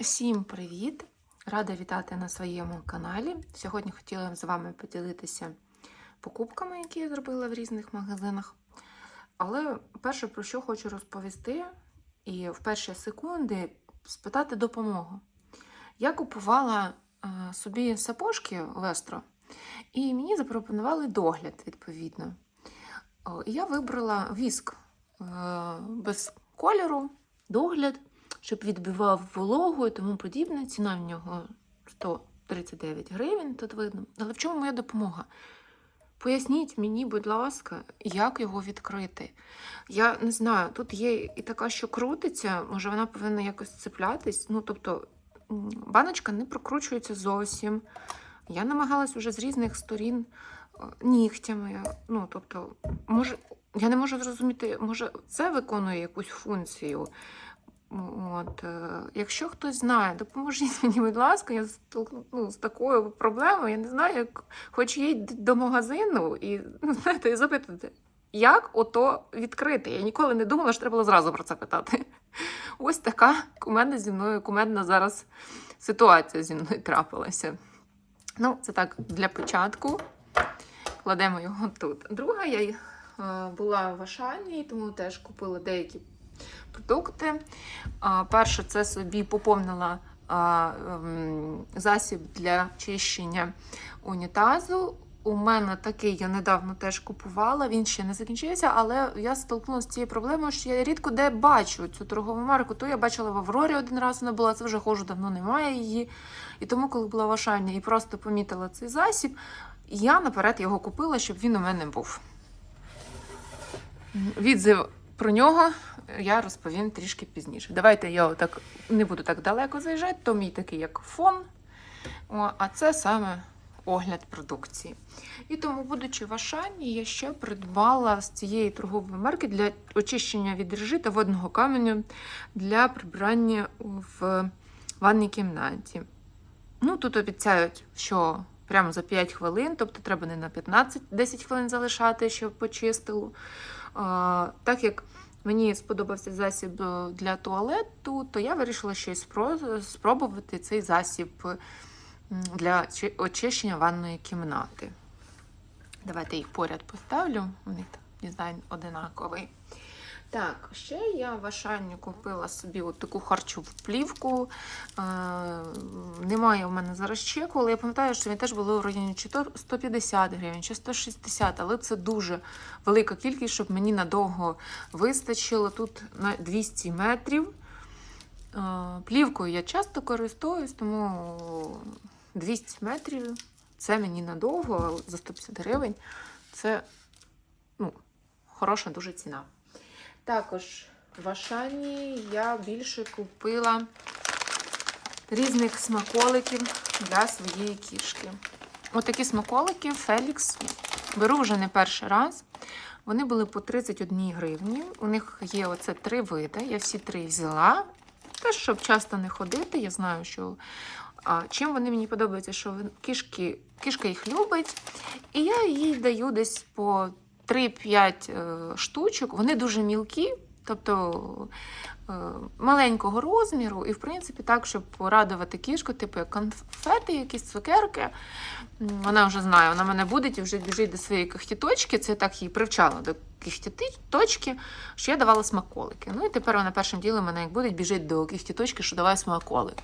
Всім привіт! Рада вітати на своєму каналі. Сьогодні хотіла з вами поділитися покупками, які я зробила в різних магазинах. Але перше, про що хочу розповісти, і в перші секунди спитати допомогу. Я купувала е, собі сапожки Вестро, і мені запропонували догляд, відповідно. Я вибрала віск е, без кольору, догляд щоб відбивав вологу і тому подібне. Ціна в нього 139 гривень, тут видно. Але в чому моя допомога? Поясніть мені, будь ласка, як його відкрити. Я не знаю, тут є і така, що крутиться, може вона повинна якось цеплятись. Ну, тобто, баночка не прокручується зовсім. Я намагалась уже з різних сторін е, нігтями. Ну, тобто, може, я не можу зрозуміти, може, це виконує якусь функцію. От, е, якщо хтось знає, допоможіть мені, будь ласка, я ну, з такою проблемою, я не знаю, як хоч їй до магазину і ну, знаєте, і запитати, як ото відкрити. Я ніколи не думала, що треба було зразу про це питати. Ось така кумедна зі мною, кумедна зараз ситуація зі мною трапилася. Ну, це так для початку. Кладемо його тут. Друга я е, була в Ашані, тому теж купила деякі продукти. Перше, це собі поповнила ем, засіб для чищення унітазу. У мене такий я недавно теж купувала, він ще не закінчився, але я столкнулася з цією проблемою, що я рідко де бачу цю торгову марку. То я бачила в Аврорі один раз вона була, це вже хожу, давно немає її. І тому, коли була в Ашані і просто помітила цей засіб, я наперед його купила, щоб він у мене був. Відзив про нього я розповім трішки пізніше. Давайте я так не буду так далеко заїжджати, то мій такий як фон. О, а це саме огляд продукції. І тому, будучи в Ашані, я ще придбала з цієї торгової марки для очищення від ржи та водного каменю для прибирання в ванній кімнаті. Ну, тут обіцяють, що прямо за 5 хвилин, тобто треба не на 15-10 хвилин залишати, щоб почистило. Так як мені сподобався засіб е, для туалету, то я вирішила ще й спробувати цей засіб для очищення ванної кімнати. Давайте їх поряд поставлю. У них дизайн одинаковий. Так, ще я в Ашані купила собі от таку харчову плівку. Е, немає в мене зараз чеку, але я пам'ятаю, що він теж було в районі чи то 150 гривень, чи 160, але це дуже велика кількість, щоб мені надовго вистачило. Тут на 200 метрів. Е, плівкою я часто користуюсь, тому 200 метрів це мені надовго, за 150 гривень це ну, хороша дуже ціна. Також в Ашані я більше купила різних смаколиків для своєї кішки. Отакі смаколики Фелікс беру вже не перший раз. Вони були по 31 гривні. У них є оце три види. Я всі три взяла. Теж, щоб часто не ходити, я знаю, що а, чим вони мені подобаються, що кішки, кішка їх любить. І я їй даю десь по 3-5 е, штучок. Вони дуже мілкі, тобто е, маленького розміру, і, в принципі, так, щоб порадувати кішку, типу як конфети, якісь цукерки. Вона вже знає, вона мене буде і вже біжить до своєї кихтіточки. Це я так її привчала до кихтіточки, що я давала смаколики. Ну і тепер вона першим ділом мене як буде біжить до кихтіточки, що давай смаколик.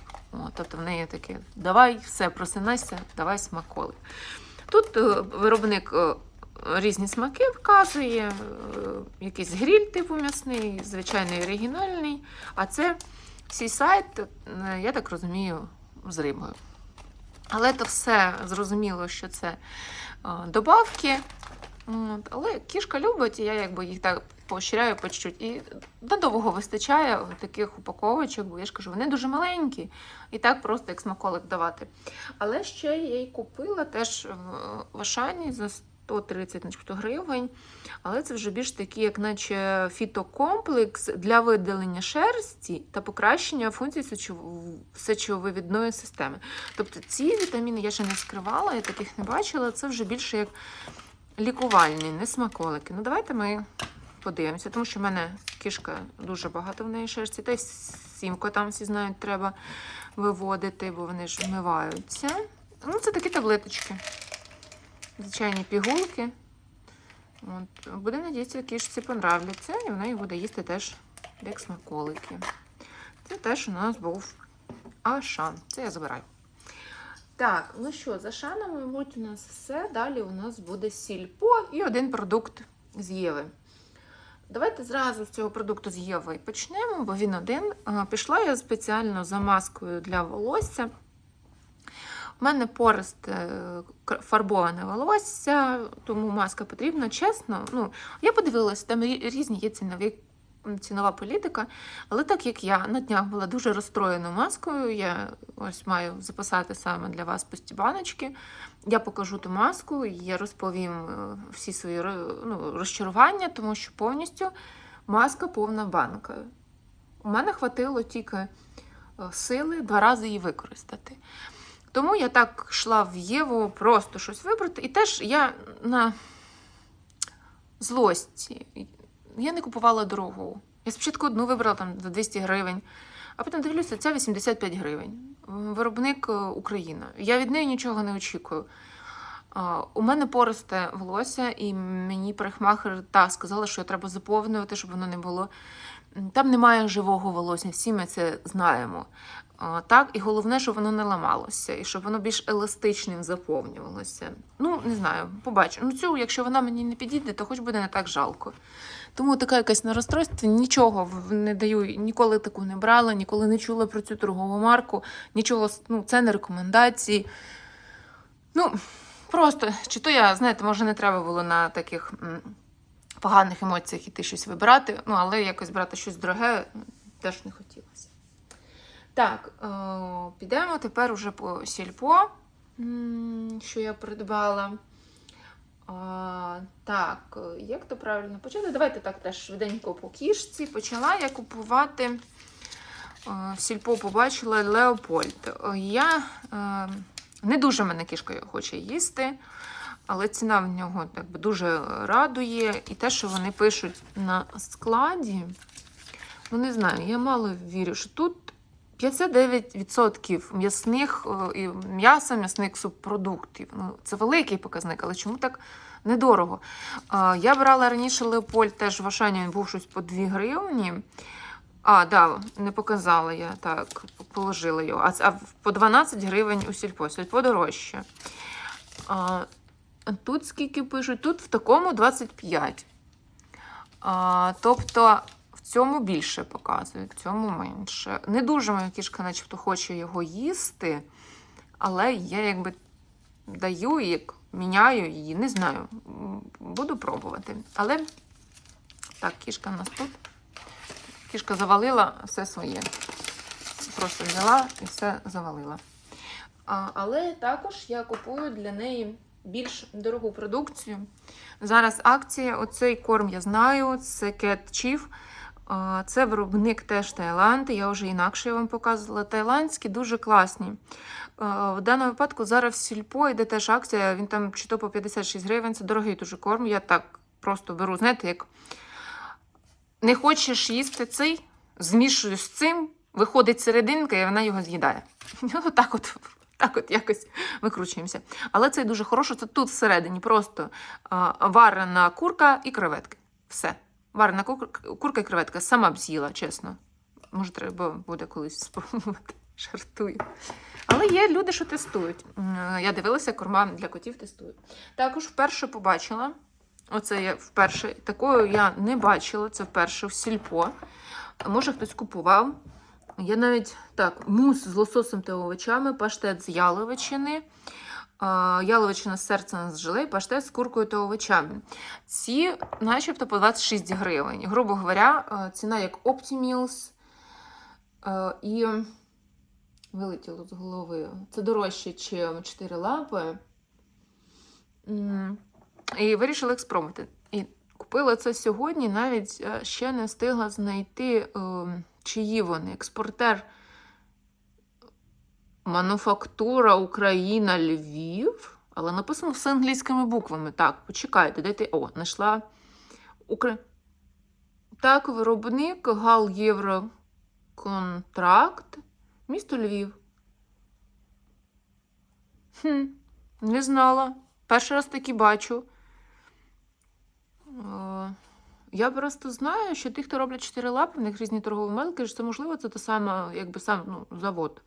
Тобто в неї таке: давай все, просинайся, давай смаколик. Тут е, виробник різні смаки вказує, е, якийсь гріль типу м'ясний, звичайний оригінальний. А це сісайт, е, я так розумію, з рибою. Але то все зрозуміло, що це е, добавки. От, але кішка любить, і я якби їх так поощряю по чуть-чуть. І надовго вистачає таких упаковочок, бо я ж кажу, вони дуже маленькі. І так просто як смаколик давати. Але ще я їй купила теж в Ашані за 130 начебто, гривень. Але це вже більш такий, як наче фітокомплекс для видалення шерсті та покращення функцій сечов- сечовивідної системи. Тобто ці вітаміни я ще не скривала, я таких не бачила. Це вже більше як лікувальні, не смаколики. Ну, давайте ми подивимося, тому що в мене кішка дуже багато в неї шерсті. Та й всім котам всі знають, треба виводити, бо вони ж вмиваються. Ну, це такі таблеточки. Звичайні пігулки. От. Буде надіятися, кішці понравляться, і вона їх буде їсти теж як смаколики. Це теж у нас був Ашан. Це я забираю. Так, ну що, за шанами, мабуть, у нас все. Далі у нас буде сільпо і один продукт з Єви. Давайте зразу з цього продукту з Єви почнемо, бо він один. Пішла я спеціально за маскою для волосся. У мене порист е, фарбоване волосся, тому маска потрібна. Чесно, ну, я подивилася, там різні є цінові, цінова політика. Але так як я на днях була дуже розстроєна маскою, я ось маю записати саме для вас пусті баночки. Я покажу ту маску я розповім е, всі свої ну, розчарування, тому що повністю маска повна банка. У мене хватило тільки е, сили два рази її використати. Тому я так йшла в Єву просто щось вибрати. І теж я на злості. Я не купувала дорогу. Я спочатку одну вибрала там за 200 гривень, а потім дивлюся, ця 85 гривень. Виробник е, Україна. Я від неї нічого не очікую. У мене поросте волосся, і мені парикмахер та сказала, що треба заповнювати, щоб воно не було. Там немає живого волосся, всі ми це знаємо. Так, і головне, щоб воно не ламалося, і щоб воно більш еластичним заповнювалося. Ну, не знаю, побачу. Ну, цю, якщо вона мені не підійде, то хоч буде не так жалко. Тому така якась на розстройстві, нічого не даю, ніколи таку не брала, ніколи не чула про цю торгову марку, нічого, ну, це не рекомендації. Ну, просто, чи то я, знаєте, може, не треба було на таких поганих емоціях іти щось вибирати, ну, але якось брати щось дороге теж не хотілося. Так, е, підемо тепер уже по сільпо, що я придбала. Так, е, як то правильно почати? Давайте так теж швиденько по кішці. Почала я купувати е, сільпо, побачила Леопольд. Я не дуже мене кішка хоче їсти, але ціна в нього так би, дуже радує. І те, що вони пишуть на складі, ну не знаю, я мало вірю, що тут 59% м'ясних е, і м'яса, м'ясних субпродуктів. Ну, це великий показник, але чому так недорого? Я брала раніше Леопольд теж в Ашані, він був щось по 2 гривні. А, да, не показала я так, положила його. А, а по 12 гривень у сільпо, сільпо дорожче. А, тут скільки пишуть? Тут в такому 25. А, тобто цьому більше показують, цьому менше. Не дуже моя кішка, начебто, хоче його їсти, але я якби даю, як міняю її, не знаю. Буду пробувати. Але так, кішка в нас тут. Кішка завалила все своє. Просто взяла і все завалила. А, але також я купую для неї більш дорогу продукцію. Зараз акція. Оцей корм я знаю, це Cat Chief. Це виробник теж Таїланд. Я вже інакше вам показувала. Таїландські дуже класні. В даному випадку зараз в сільпо йде теж акція. Він там чи то по 56 гривень. Це дорогий дуже корм. Я так просто беру, знаєте, як не хочеш їсти цей, змішую з цим, виходить серединка, і вона його з'їдає. Ну, так от. Так от якось викручуємося. Але це дуже хороше. Це тут всередині просто варена курка і креветки. Все. Варена курка, і креветка. Сама б з'їла, чесно. Може, треба буде колись спробувати. Жартую. Але є люди, що тестують. Я дивилася, корма для котів тестують. Також вперше побачила. Оце я вперше. Такою я не бачила. Це вперше в сільпо. Може, хтось купував. Я навіть так, мус з лососем та овочами, паштет з яловичини, яловичина з серцем з желе, паштет з куркою та овочами. Ці, начебто, по 26 гривень. Грубо говоря, ціна як Optimils. І вилетіло з голови. Це дорожче, ніж 4 лапи. І вирішила їх спробувати. І купила це сьогодні, навіть е, ще не встигла знайти, е, чиї вони. Експортер Мануфактура Україна Львів. Але написано все англійськими буквами. Так, почекайте, дайте. О, знайшла Укра... Так, виробник Гал Євроконтракт, місто Львів. Хм, не знала. Перший раз таки бачу. Е, Я просто знаю, що ті, хто роблять чотири лапи, в них різні торгові марки, що це можливо, це те саме, якби сам ну, завод.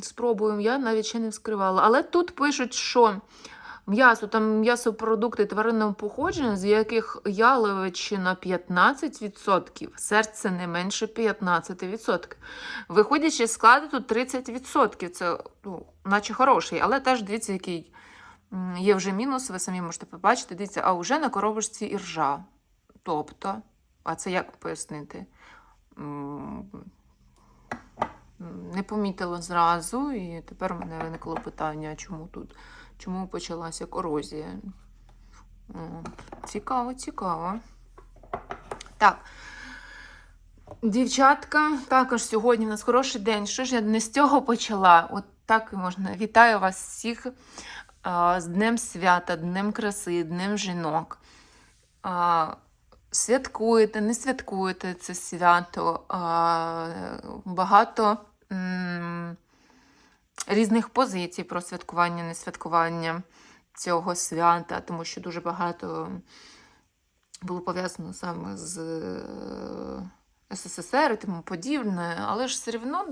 Спробуємо, я навіть ще не вскривала. Але тут пишуть, що м'ясо, там м'ясопродукти тваринного походження, з яких яловичина 15%, серце не менше 15%. Виходячи з складу, тут 30%. Це ну, наче хороший, але теж дивіться, який є вже мінус, ви самі можете побачити. Дивіться, а вже на коробочці іржа. Тобто, а це як пояснити? Не помітила зразу, і тепер у мене виникло питання, чому тут? Чому почалася корозія? Цікаво, цікаво. Так. Дівчатка, також сьогодні у нас хороший день. Що ж я не з цього почала? От так і можна. Вітаю вас всіх з Днем свята, Днем краси, Днем жінок. Святкуєте, не святкуєте це свято. Багато різних позицій про святкування, не святкування цього свята, тому що дуже багато було пов'язано саме з е, СССР і тому подібне, але ж все одно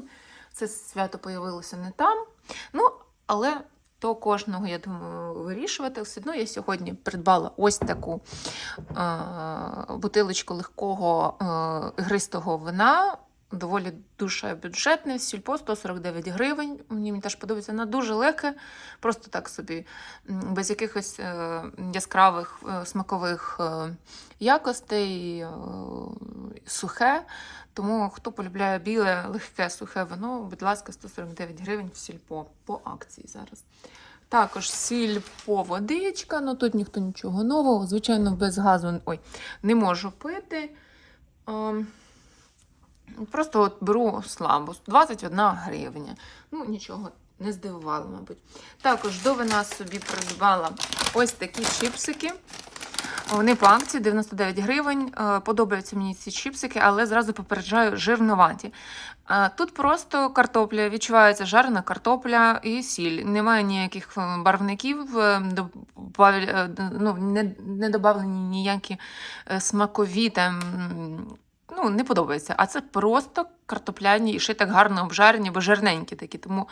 це свято появилося не там. Ну, але то кожного, я думаю, вирішувати. Все одно я сьогодні придбала ось таку е, бутилочку легкого е, гристого вина. Доволі дуже бюджетне, сільпо 149 гривень. Мені теж подобається, вона дуже легке, просто так собі, без якихось е, яскравих е, смакових е, якостей, сухе. Тому хто полюбляє біле, легке, сухе вино, будь ласка, 149 гривень в сільпо по акції зараз. Також сільпо водичка, ну тут ніхто нічого нового. Звичайно, без газу ой, не можу пити. Просто от беру слабо, 21 гривня. Ну, нічого не здивувало, мабуть. Також до вина собі придбала ось такі чіпсики. Вони по акції 99 гривень. Е, Подобаються мені ці чіпсики, але зразу попереджаю жирноваті. Е, Тут просто картопля, відчувається жарена картопля і сіль. Немає ніяких е, барвників, ну, не, не додавлені ніякі смакові там. Ну, не подобається. А це просто картопляні і ще так гарно обжарені, бо жирненькі такі, тому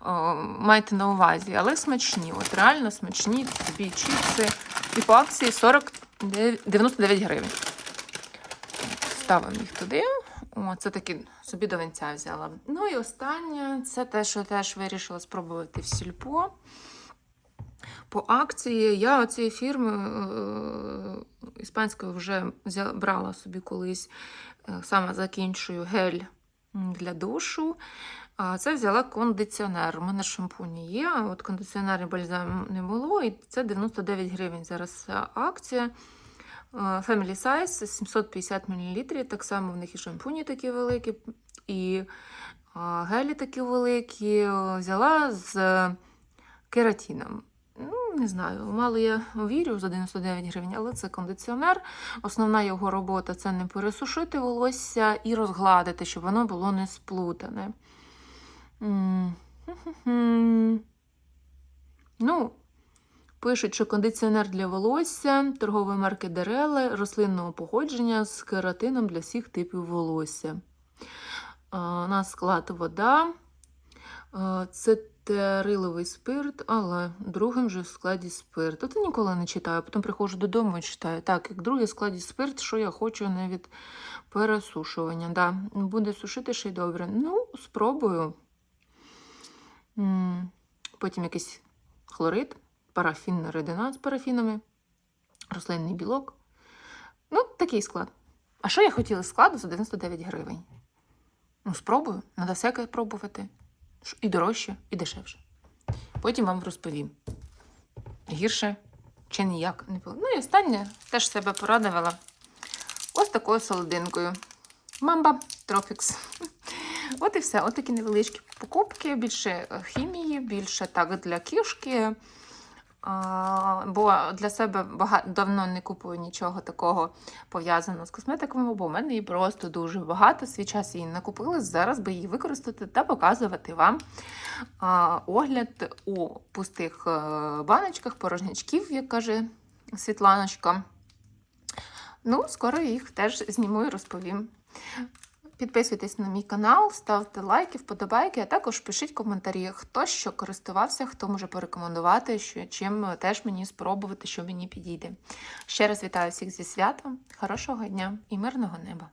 о, майте на увазі. Але смачні, от реально смачні тобі чіпси. І по акції 40, 99 гривень. Ставимо їх туди. О, це таки собі до венця взяла. Ну і останнє це те, що теж вирішила спробувати в сільпо. По акції я оцієї фірми іспанської вже брала собі колись, е, саме закінчую гель для душу. А це взяла кондиціонер. У мене шампуні є, а от кондиціонер і бальзам не було, і це 99 гривень зараз акція. Е, Family Size 750 мл. Так само в них і шампуні такі великі, і гелі такі великі. Е, Взяла з кератином. Не знаю, мало я вірю за 99 гривень, але це кондиціонер. Основна його робота це не пересушити волосся і розгладити, щоб воно було не сплутане. Ну, пишуть, що кондиціонер для волосся торгової марки Дереле рослинного походження з кератином для всіх типів волосся. У нас склад вода. Це териловий спирт, але другим же в складі спирт. От я ніколи не читаю, потім приходжу додому і читаю. Так, як другий складі спирт, що я хочу не від пересушування. Да, буде сушити ще й добре. Ну, спробую. Потім якийсь хлорид, парафінна рідина з парафінами, рослинний білок. Ну, такий склад. А що я хотіла складу за 99 гривень? Ну, спробую, треба всяке пробувати. І дорожче, і дешевше. Потім вам розповім. Гірше чи ніяк не було. Ну і останнє теж себе порадувала. Ось такою солодинкою. Мамба Трофікс. От і все. От такі невеличкі покупки, більше е, хімії, більше так для кішки. А, бо для себе багато давно не купую нічого такого пов'язаного з косметиками, бо в мене її просто дуже багато. Свій час її накупили. Зараз би її використати та показувати вам а, огляд у пустих е, баночках, порожнячків, як каже Світланочка. Ну, скоро їх теж зніму і розповім. Підписуйтесь на мій канал, ставте лайки, вподобайки, а також пишіть коментарі, хто що користувався, хто може порекомендувати, що чим теж мені спробувати, що мені підійде. Ще раз вітаю всіх зі святом, хорошого дня і мирного неба!